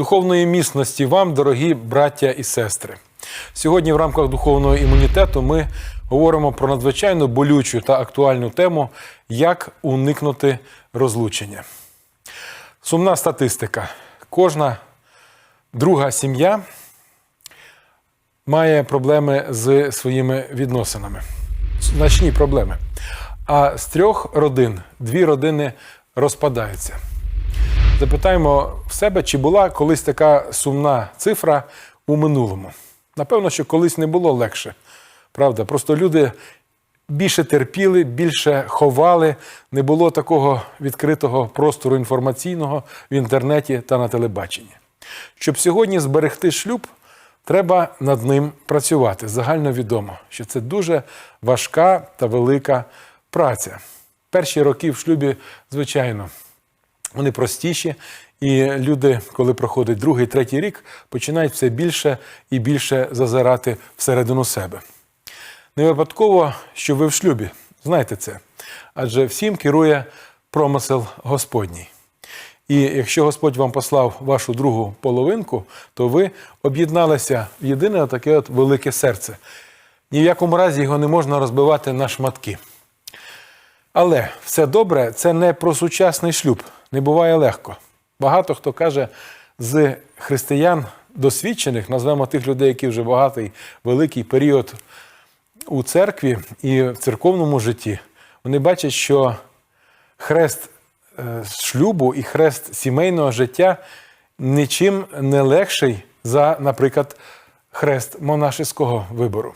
Духовної міцності вам, дорогі браття і сестри. Сьогодні в рамках духовного імунітету ми говоримо про надзвичайно болючу та актуальну тему, як уникнути розлучення. Сумна статистика. Кожна друга сім'я має проблеми з своїми відносинами. Значні проблеми. А з трьох родин дві родини розпадаються. Запитаємо в себе, чи була колись така сумна цифра у минулому. Напевно, що колись не було легше. Правда, просто люди більше терпіли, більше ховали, не було такого відкритого простору інформаційного в інтернеті та на телебаченні. Щоб сьогодні зберегти шлюб, треба над ним працювати. Загально відомо, що це дуже важка та велика праця. Перші роки в шлюбі, звичайно, вони простіші, і люди, коли проходить другий, третій рік, починають все більше і більше зазирати всередину себе. Не випадково, що ви в шлюбі, знаєте це, адже всім керує промисел Господній. І якщо Господь вам послав вашу другу половинку, то ви об'єдналися в єдине таке от велике серце. Ні в якому разі його не можна розбивати на шматки. Але все добре це не про сучасний шлюб, не буває легко. Багато хто каже з християн досвідчених, назвемо тих людей, які вже багатий великий період у церкві і в церковному житті, вони бачать, що хрест е, шлюбу і хрест сімейного життя нічим не легший за, наприклад, хрест монашеського вибору.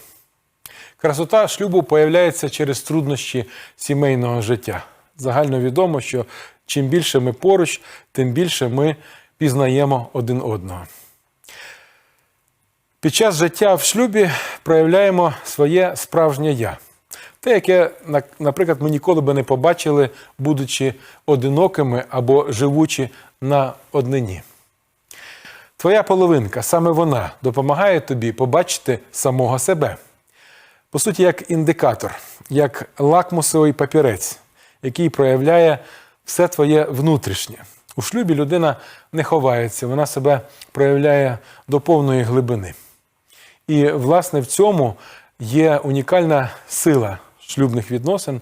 Красота шлюбу появляється через труднощі сімейного життя. Загально відомо, що чим більше ми поруч, тим більше ми пізнаємо один одного. Під час життя в шлюбі проявляємо своє справжнє я. Те, яке, наприклад, ми ніколи би не побачили, будучи одинокими або живучи на однині. Твоя половинка, саме вона, допомагає тобі побачити самого себе. По суті, як індикатор, як лакмусовий папірець, який проявляє все твоє внутрішнє. У шлюбі людина не ховається, вона себе проявляє до повної глибини. І, власне, в цьому є унікальна сила шлюбних відносин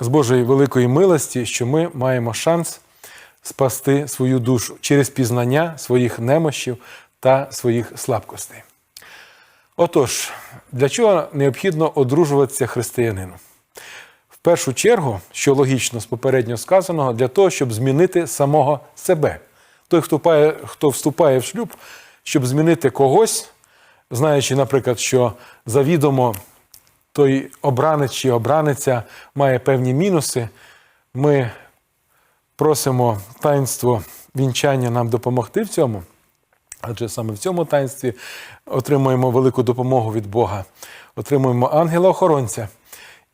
з Божої великої милості, що ми маємо шанс спасти свою душу через пізнання своїх немощів та своїх слабкостей. Отож, для чого необхідно одружуватися християнину? Першу чергу, що логічно з попередньо сказаного, для того, щоб змінити самого себе. Той, хто вступає, хто вступає в шлюб, щоб змінити когось, знаючи, наприклад, що завідомо той обранець чи обраниця має певні мінуси, ми просимо таїнство вінчання нам допомогти в цьому. Адже саме в цьому таїнстві отримуємо велику допомогу від Бога, отримуємо ангела-охоронця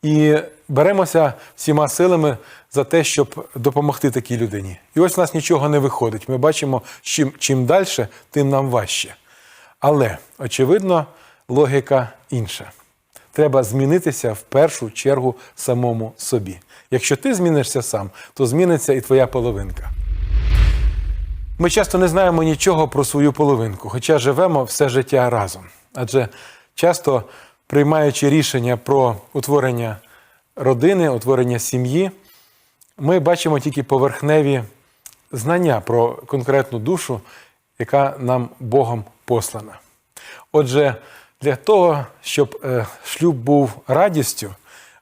і беремося всіма силами за те, щоб допомогти такій людині. І ось у нас нічого не виходить. Ми бачимо, чим, чим далі, тим нам важче. Але, очевидно, логіка інша. Треба змінитися в першу чергу самому собі. Якщо ти змінишся сам, то зміниться і твоя половинка. Ми часто не знаємо нічого про свою половинку, хоча живемо все життя разом. Адже часто приймаючи рішення про утворення родини, утворення сім'ї, ми бачимо тільки поверхневі знання про конкретну душу, яка нам Богом послана. Отже, для того, щоб е, шлюб був радістю,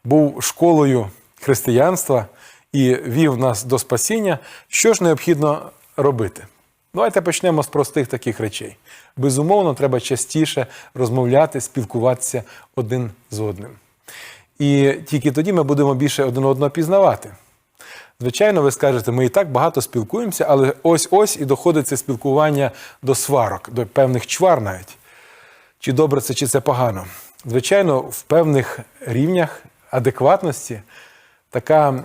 був школою християнства і вів нас до спасіння, що ж необхідно робити? Давайте почнемо з простих таких речей. Безумовно, треба частіше розмовляти, спілкуватися один з одним. І тільки тоді ми будемо більше один одного пізнавати. Звичайно, ви скажете, ми і так багато спілкуємося, але ось-ось і доходить це спілкування до сварок, до певних чвар навіть. Чи добре це, чи це погано. Звичайно, в певних рівнях адекватності така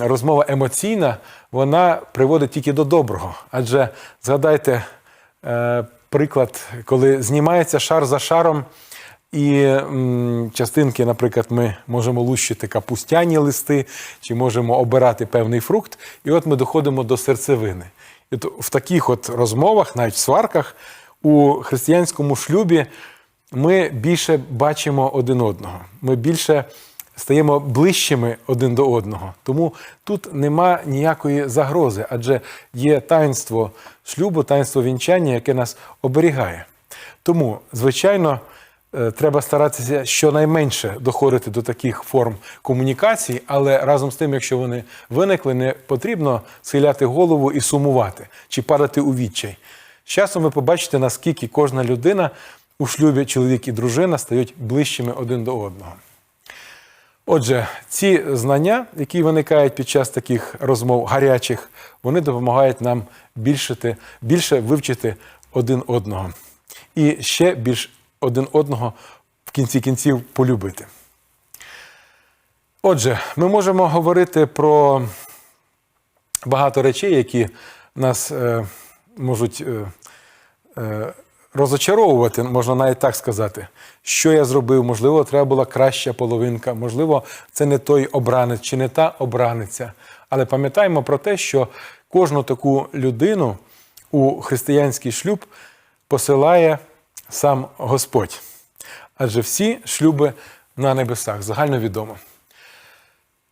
розмова емоційна, вона приводить тільки до доброго. Адже згадайте е, приклад, коли знімається шар за шаром, і м, частинки, наприклад, ми можемо лущити капустяні листи, чи можемо обирати певний фрукт, і от ми доходимо до серцевини. І то в таких от розмовах, навіть в сварках, у християнському шлюбі ми більше бачимо один одного. Ми більше стаємо ближчими один до одного. Тому тут нема ніякої загрози, адже є таїнство шлюбу, таїнство вінчання, яке нас оберігає. Тому, звичайно, е, треба старатися щонайменше доходити до таких форм комунікації, але разом з тим, якщо вони виникли, не потрібно схиляти голову і сумувати чи падати у відчай. З часом ви побачите, наскільки кожна людина у шлюбі, чоловік і дружина, стають ближчими один до одного. Отже, ці знання, які виникають під час таких розмов гарячих, вони допомагають нам більшити, більше вивчити один одного і ще більш один одного в кінці кінців полюбити. Отже, ми можемо говорити про багато речей, які нас е, можуть е, е, розочаровувати, можна навіть так сказати. Що я зробив? Можливо, треба була краща половинка, можливо, це не той обранець чи не та обраниця. Але пам'ятаємо про те, що кожну таку людину у християнський шлюб посилає сам Господь. Адже всі шлюби на небесах, загальновідомо.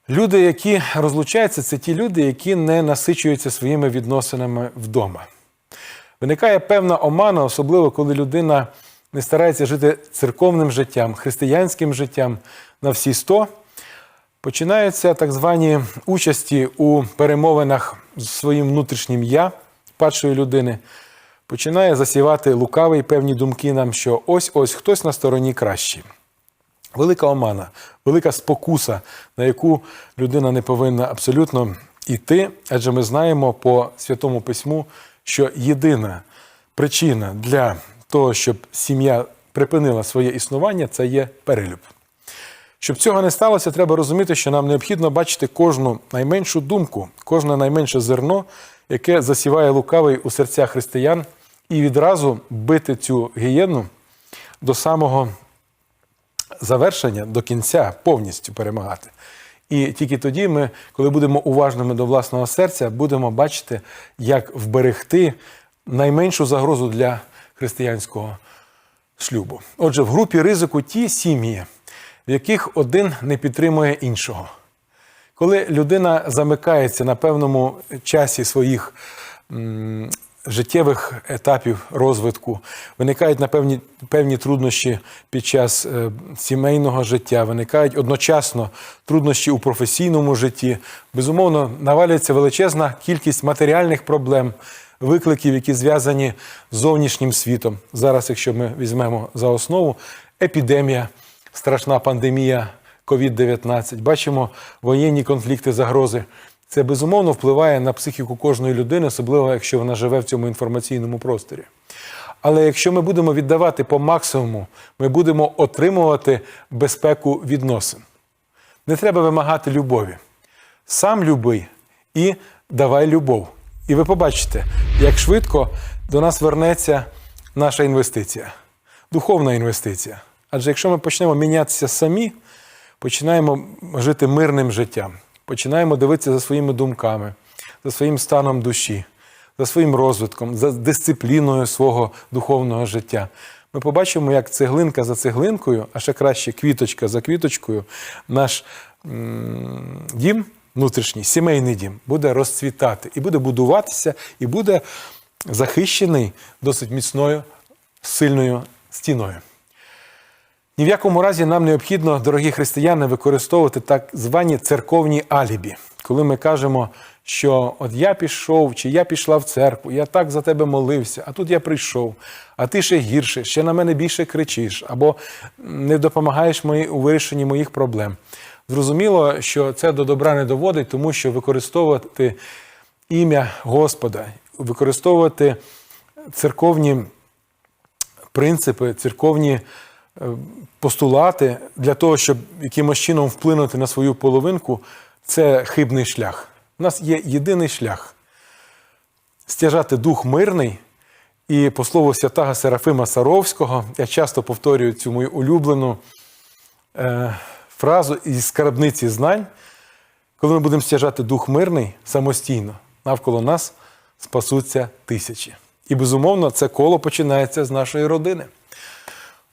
Люди, які розлучаються, це ті люди, які не насичуються своїми відносинами вдома. Виникає певна омана, особливо коли людина не старається жити церковним життям, християнським життям на всі сто. Починаються так звані участі у перемовинах з своїм внутрішнім я падшої людини. Починає засівати лукавий певні думки нам, що ось-ось хтось на стороні кращий. Велика омана, велика спокуса, на яку людина не повинна абсолютно йти, адже ми знаємо по Святому Письму, що єдина причина для того, щоб сім'я припинила своє існування, це є перелюб. Щоб цього не сталося, треба розуміти, що нам необхідно бачити кожну найменшу думку, кожне найменше зерно, яке засіває лукавий у серцях християн, і відразу бити цю гієну до самого завершення, до кінця, повністю перемагати. І тільки тоді ми, коли будемо уважними до власного серця, будемо бачити, як вберегти найменшу загрозу для християнського шлюбу. Отже, в групі ризику ті сім'ї, в яких один не підтримує іншого. Коли людина замикається на певному часі своїх життєвих етапів розвитку, виникають на певні, певні труднощі під час е, сімейного життя, виникають одночасно труднощі у професійному житті. Безумовно, навалюється величезна кількість матеріальних проблем, викликів, які зв'язані з зовнішнім світом. Зараз, якщо ми візьмемо за основу, епідемія, страшна пандемія. COVID-19, бачимо воєнні конфлікти, загрози. Це безумовно впливає на психіку кожної людини, особливо якщо вона живе в цьому інформаційному просторі. Але якщо ми будемо віддавати по максимуму, ми будемо отримувати безпеку відносин. Не треба вимагати любові. Сам люби і давай любов. І ви побачите, як швидко до нас вернеться наша інвестиція, духовна інвестиція. Адже якщо ми почнемо мінятися самі, починаємо жити мирним життям, починаємо дивитися за своїми думками, за своїм станом душі, за своїм розвитком, за дисципліною свого духовного життя. Ми побачимо, як цеглинка за цеглинкою, а ще краще квіточка за квіточкою, наш дім внутрішній, сімейний дім, буде розцвітати і буде будуватися, і буде захищений досить міцною, сильною стіною. Ні в якому разі нам необхідно, дорогі християни, використовувати так звані церковні алібі, коли ми кажемо, що от я пішов, чи я пішла в церкву, я так за тебе молився, а тут я прийшов, а ти ще гірше, ще на мене більше кричиш, або не допомагаєш мої, у вирішенні моїх проблем. Зрозуміло, що це до добра не доводить, тому що використовувати ім'я Господа, використовувати церковні принципи, церковні постулати для того, щоб якимось чином вплинути на свою половинку, це хибний шлях. У нас є єдиний шлях стяжати дух мирний. І по слову святого Серафима Саровського, я часто повторюю цю мою улюблену е, фразу із скарбниці знань, коли ми будемо стяжати дух мирний самостійно, навколо нас спасуться тисячі. І безумовно, це коло починається з нашої родини.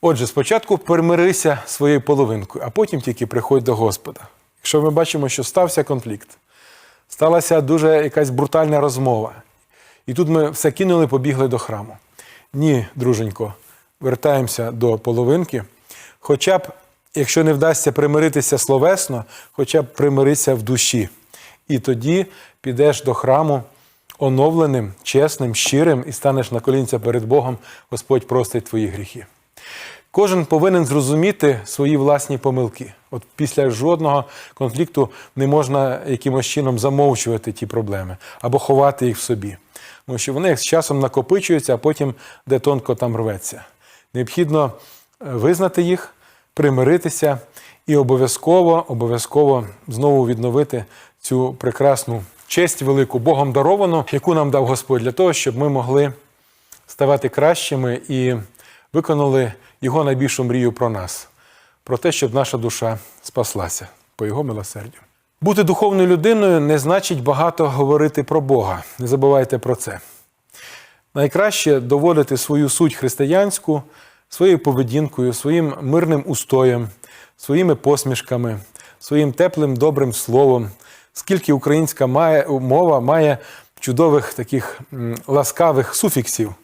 Отже, спочатку примирися своєю половинкою, а потім тільки приходь до Господа. Якщо ми бачимо, що стався конфлікт, сталася дуже якась брутальна розмова, і тут ми все кинули, побігли до храму. Ні, друженько, вертаємося до половинки. Хоча б, якщо не вдасться примиритися словесно, хоча б примирися в душі. І тоді підеш до храму оновленим, чесним, щирим і станеш на колінця перед Богом, Господь простить твої гріхи. Кожен повинен зрозуміти свої власні помилки. От після жодного конфлікту не можна якимось чином замовчувати ті проблеми або ховати їх в собі. Тому що вони з часом накопичуються, а потім де тонко там рветься. Необхідно е, визнати їх, примиритися і обов'язково, обов'язково знову відновити цю прекрасну честь велику Богом даровану, яку нам дав Господь, для того, щоб ми могли ставати кращими і виконали його найбільшу мрію про нас, про те, щоб наша душа спаслася по його милосердю. Бути духовною людиною не значить багато говорити про Бога. Не забувайте про це. Найкраще доводити свою суть християнську своєю поведінкою, своїм мирним устоєм, своїми посмішками, своїм теплим добрим словом, скільки українська має, мова має чудових таких ласкавих суфіксів.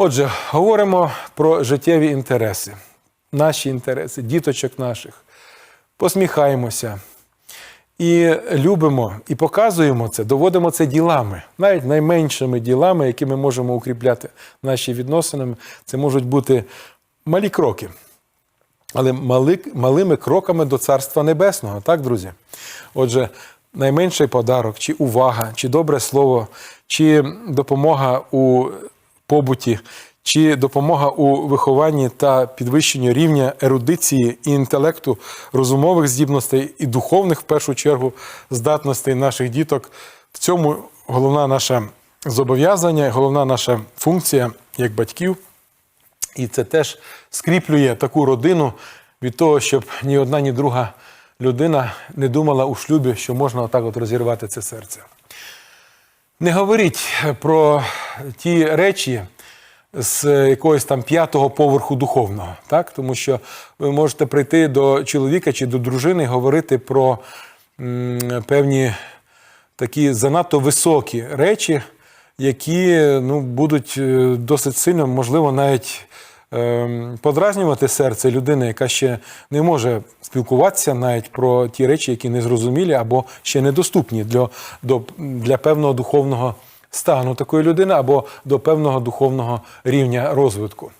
Отже, говоримо про життєві інтереси, наші інтереси, діточок наших. Посміхаємося і любимо, і показуємо це, доводимо це ділами, навіть найменшими ділами, які ми можемо укріпляти наші відносини. Це можуть бути малі кроки, але мали, малими кроками до Царства Небесного, так, друзі? Отже, найменший подарок, чи увага, чи добре слово, чи допомога у побуті, чи допомога у вихованні та підвищенні рівня ерудиції і інтелекту, розумових здібностей і духовних, в першу чергу, здатностей наших діток. В цьому головна наша зобов'язання, головна наша функція як батьків. І це теж скріплює таку родину від того, щоб ні одна, ні друга людина не думала у шлюбі, що можна отак от розірвати це серце. Не говоріть про ті речі з якогось там п'ятого поверху духовного, так? тому що ви можете прийти до чоловіка чи до дружини і говорити про певні такі занадто високі речі, які ну, будуть е, досить сильно, можливо, навіть ем, подразнювати серце людини, яка ще не може спілкуватися навіть про ті речі, які незрозумілі або ще недоступні для, для певного духовного стану такої людини або до певного духовного рівня розвитку.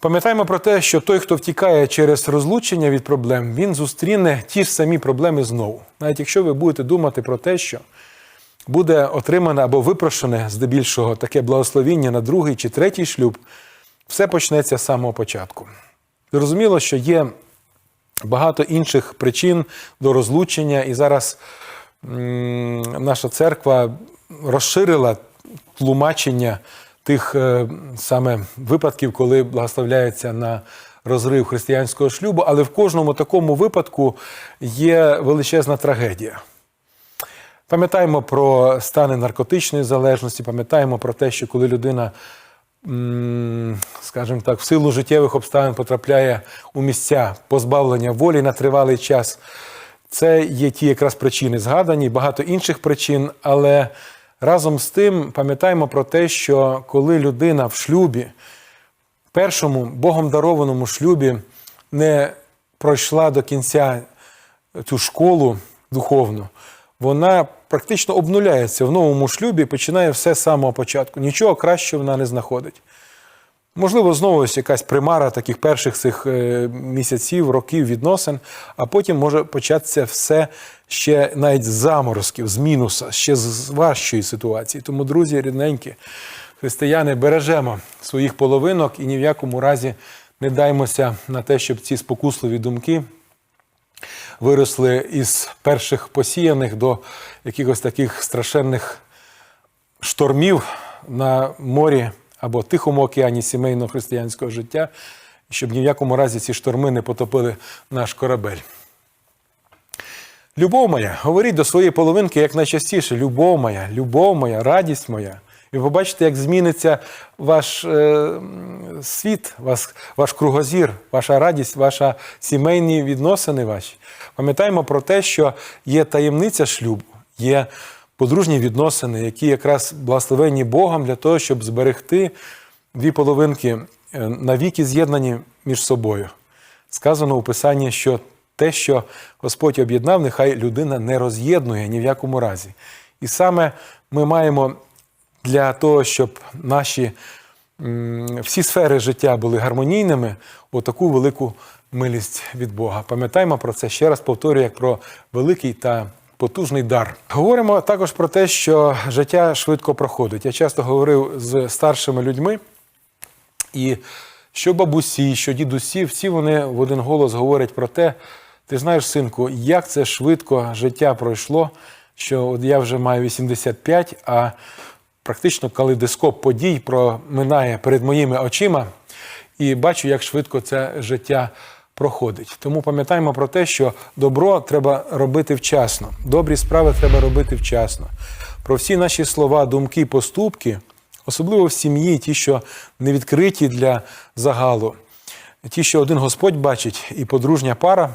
Пам'ятаємо про те, що той, хто втікає через розлучення від проблем, він зустріне ті ж самі проблеми знову. Навіть якщо ви будете думати про те, що буде отримане або випрошене здебільшого таке благословіння на другий чи третій шлюб, все почнеться з самого початку. Зрозуміло, що є багато інших причин до розлучення, і зараз наша церква розширила тлумачення тих е, саме випадків, коли благословляється на розрив християнського шлюбу, але в кожному такому випадку є величезна трагедія. Пам'ятаємо про стани наркотичної залежності, пам'ятаємо про те, що коли людина, скажімо так, в силу життєвих обставин потрапляє у місця позбавлення волі на тривалий час, це є ті якраз причини згадані, багато інших причин, але разом з тим пам'ятаємо про те, що коли людина в шлюбі, першому Богом дарованому шлюбі, не пройшла до кінця цю школу духовну, вона практично обнуляється в новому шлюбі, починає все з самого початку. Нічого кращого вона не знаходить. Можливо, знову ось якась примара таких перших цих е, місяців, років відносин, а потім може початися все ще навіть з заморозків, з мінуса, ще з важчої ситуації. Тому, друзі, рідненькі, християни, бережемо своїх половинок і ні в якому разі не даймося на те, щоб ці спокусливі думки виросли із перших посіяних до якихось таких страшенних штормів на морі або Тихому океані сімейного християнського життя, щоб ні в якому разі ці шторми не потопили наш корабель. Любов моя, говоріть до своєї половинки як найчастіше. Любов моя, любов моя, радість моя. І побачите, як зміниться ваш е, світ, ваш, ваш кругозір, ваша радість, ваші сімейні відносини ваші. Пам'ятаємо про те, що є таємниця шлюбу, є подружні відносини, які якраз благословенні Богом для того, щоб зберегти дві половинки е, навіки з'єднані між собою. Сказано у Писанні, що те, що Господь об'єднав, нехай людина не роз'єднує ні в якому разі. І саме ми маємо для того, щоб наші всі сфери життя були гармонійними, отаку велику милість від Бога. Пам'ятаємо про це ще раз повторюю, як про великий та потужний дар. Говоримо також про те, що життя швидко проходить. Я часто говорив з старшими людьми, і що бабусі, що дідусі, всі вони в один голос говорять про те, ти знаєш, синку, як це швидко життя пройшло, що от я вже маю 85, а практично калейдоскоп подій проминає перед моїми очима, і бачу, як швидко це життя проходить. Тому пам'ятаємо про те, що добро треба робити вчасно, добрі справи треба робити вчасно. Про всі наші слова, думки, поступки, особливо в сім'ї, ті, що не відкриті для загалу, ті, що один Господь бачить, і подружня пара,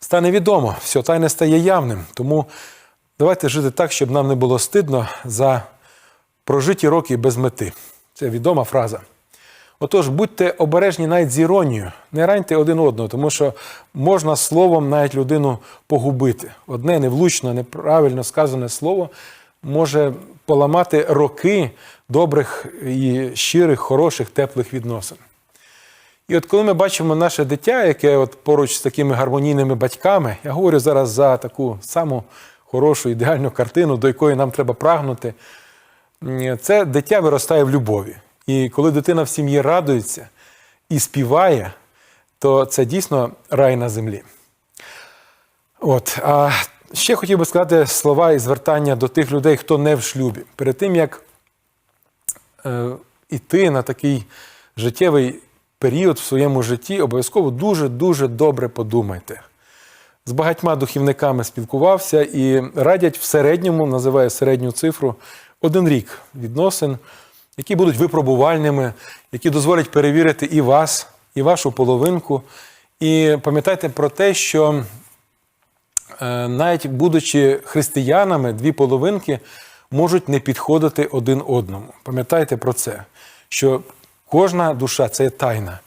стане відомо, все тайне стає явним. Тому давайте жити так, щоб нам не було стидно за прожиті роки без мети. Це відома фраза. Отож, будьте обережні навіть з іронією, не раньте один одного, тому що можна словом навіть людину погубити. Одне невлучно, неправильно сказане слово може поламати роки добрих і щирих, хороших, теплих відносин. І от коли ми бачимо наше дитя, яке от поруч з такими гармонійними батьками, я говорю зараз за таку саму хорошу ідеальну картину, до якої нам треба прагнути, це дитя виростає в любові. І коли дитина в сім'ї радується і співає, то це дійсно рай на землі. От. А ще хотів би сказати слова і звертання до тих людей, хто не в шлюбі. Перед тим, як е, іти на такий життєвий період в своєму житті, обов'язково дуже-дуже добре подумайте. З багатьма духівниками спілкувався і радять в середньому, називаю середню цифру, один рік відносин, які будуть випробувальними, які дозволять перевірити і вас, і вашу половинку. І пам'ятайте про те, що е, навіть будучи християнами, дві половинки можуть не підходити один одному. Пам'ятайте про це, що кожна душа це тайна,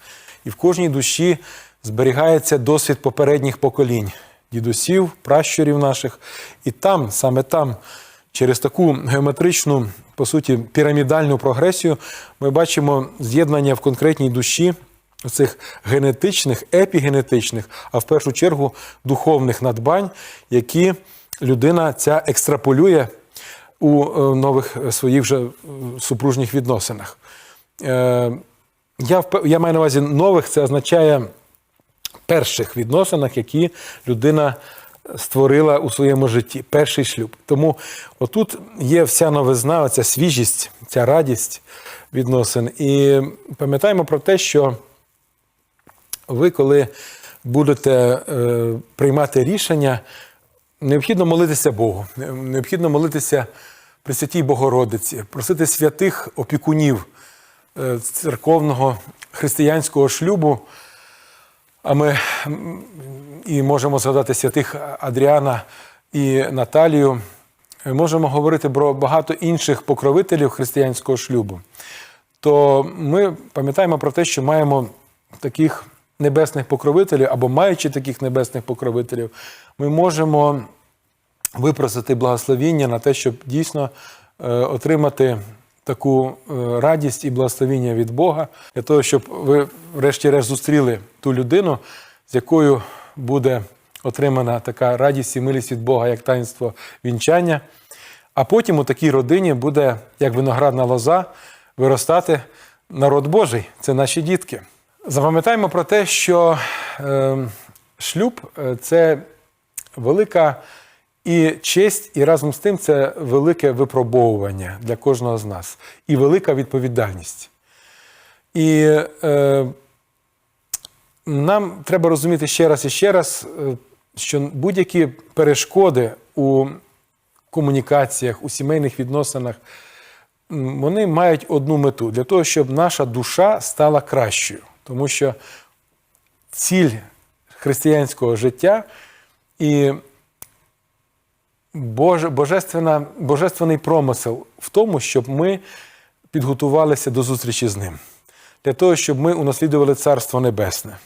і в кожній душі зберігається досвід попередніх поколінь, дідусів, пращурів наших. І там, саме там, через таку геометричну, по суті, пірамідальну прогресію, ми бачимо з'єднання в конкретній душі цих генетичних, епігенетичних, а в першу чергу духовних надбань, які людина ця екстраполює у е, нових своїх вже е, супружніх відносинах. Е, Я, я маю на увазі нових, це означає перших відносинах, які людина створила у своєму житті, перший шлюб. Тому отут є вся новизна, ця свіжість, ця радість відносин. І пам'ятаємо про те, що ви, коли будете е, приймати рішення, необхідно молитися Богу, необхідно молитися Пресвятій Богородиці, просити святих опікунів е, церковного християнського шлюбу. А ми і можемо згадати святих Адріана і Наталію. Можемо говорити про багато інших покровителів християнського шлюбу. То ми пам'ятаємо про те, що маємо таких небесних покровителів, або маючи таких небесних покровителів, ми можемо випросити благословіння на те, щоб дійсно е, отримати таку е, радість і благословіння від Бога, для того, щоб ви, врешті-решт, зустріли ту людину, з якою буде отримана така радість і милість від Бога, як таїнство вінчання. А потім у такій родині буде, як виноградна лоза, виростати народ Божий. Це наші дітки. Запам'ятаємо про те, що е, шлюб е, це велика і честь, і разом з тим це велике випробовування для кожного з нас, і велика відповідальність. І е, нам треба розуміти ще раз і ще раз, е, що будь-які перешкоди у комунікаціях, у сімейних відносинах, вони мають одну мету для того, щоб наша душа стала кращою. Тому що ціль християнського життя і Боже, божественна, божественний промисел в тому, щоб ми підготувалися до зустрічі з ним, для того, щоб ми унаслідували Царство Небесне.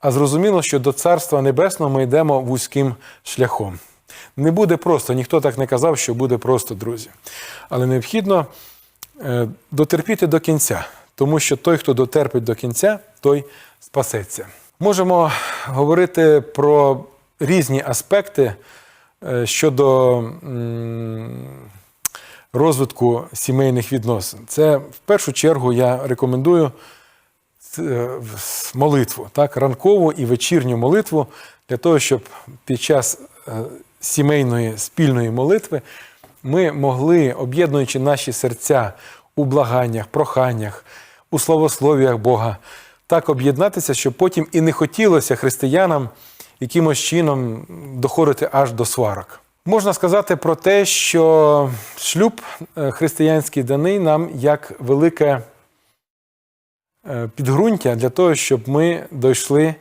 А зрозуміло, що до Царства Небесного ми йдемо вузьким шляхом. Не буде просто, ніхто так не казав, що буде просто, друзі. Але необхідно е, дотерпіти до кінця, тому що той, хто дотерпить до кінця, той спасеться. Можемо говорити про різні аспекти щодо розвитку сімейних відносин. Це в першу чергу я рекомендую е, молитву, так, ранкову і вечірню молитву для того, щоб під час е, сімейної спільної молитви ми могли, об'єднуючи наші серця у благаннях, проханнях, у славословіях Бога, так об'єднатися, щоб потім і не хотілося християнам якимось чином доходити аж до сварок. Можна сказати про те, що шлюб е, християнський даний нам як велике е, підґрунтя для того, щоб ми дійшли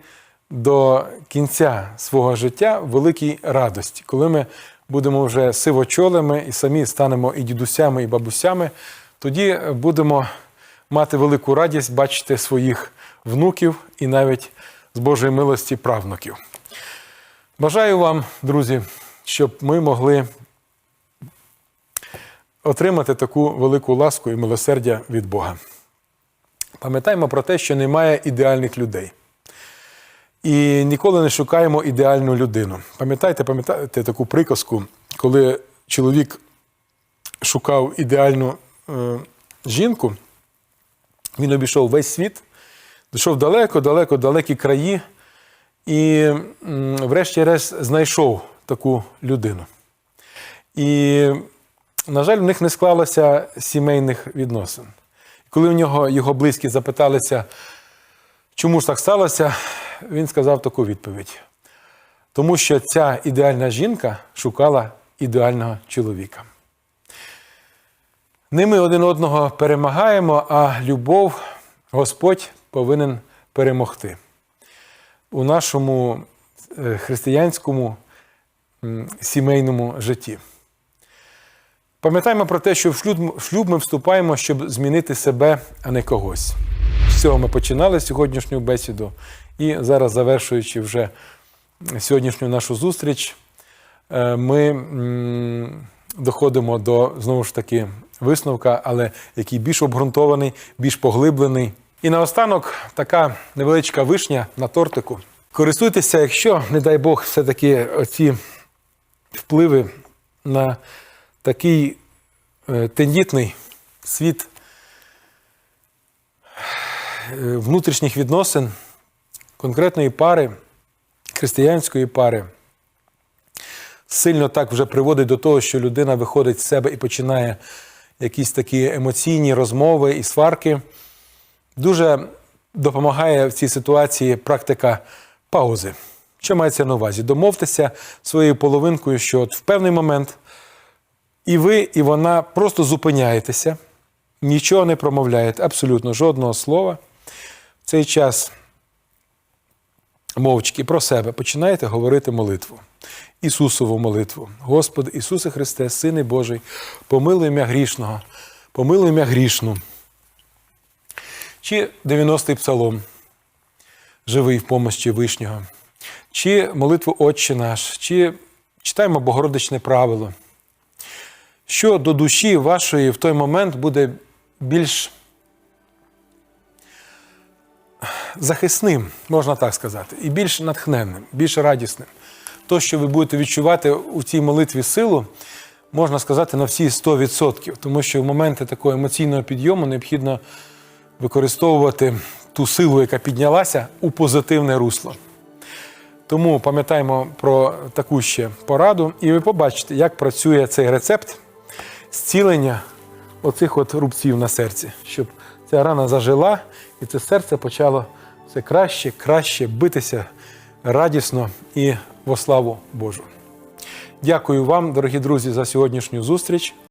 до кінця свого життя в великій радості, коли ми будемо вже сивочолими і самі станемо і дідусями, і бабусями, тоді будемо мати велику радість бачити своїх внуків і навіть з Божої милості правнуків. Бажаю вам, друзі, щоб ми могли отримати таку велику ласку і милосердя від Бога. Пам'ятаємо про те, що немає ідеальних людей. І ніколи не шукаємо ідеальну людину. Пам'ятаєте, пам'ятаєте таку приказку, коли чоловік шукав ідеальну е, жінку, він обійшов весь світ, дійшов далеко, далеко, далекі краї, і, врешті-решт, знайшов таку людину. І, на жаль, в них не склалося сімейних відносин. Коли у нього його близькі запиталися, чому ж так сталося, він сказав таку відповідь: тому що ця ідеальна жінка шукала ідеального чоловіка. Не ми один одного перемагаємо, а любов Господь повинен перемогти. У нашому е, християнському сімейному житті. Пам'ятаємо про те, що в шлюб, ми вступаємо, щоб змінити себе, а не когось. З цього ми починали сьогоднішню бесіду. І зараз, завершуючи вже сьогоднішню нашу зустріч, е, ми доходимо до знову ж таки висновка, але який більш обґрунтований, більш поглиблений. І наостанок така невеличка вишня на тортику. Користуйтеся, якщо, не дай Бог, все-таки оці впливи на такий е, тендітний світ е, внутрішніх відносин конкретної пари, християнської пари, сильно так вже приводить до того, що людина виходить з себе і починає якісь такі емоційні розмови і сварки. Дуже допомагає в цій ситуації практика паузи. Що мається на увазі? Домовтеся своєю половинкою, що от в певний момент і ви, і вона просто зупиняєтеся, нічого не промовляєте, абсолютно жодного слова. В цей час мовчки про себе починаєте говорити молитву. Ісусову молитву. Господи Ісусе Христе, Сине Божий, помилуй м'я грішного, помилуй м'я грішну. Чи 90-й псалом, живий в помощі Вишнього, чи молитву Отче наш, чи читаємо Богородичне правило. Що до душі вашої в той момент буде більш захисним, можна так сказати, і більш натхненним, більш радісним. То, що ви будете відчувати у цій молитві силу, можна сказати, на всі 100%, тому що в моменти такого емоційного підйому необхідно використовувати ту силу, яка піднялася, у позитивне русло. Тому пам'ятаємо про таку ще пораду, і ви побачите, як працює цей рецепт зцілення оцих от рубців на серці, щоб ця рана зажила, і це серце почало все краще, краще битися радісно і во славу Божу. Дякую вам, дорогі друзі, за сьогоднішню зустріч.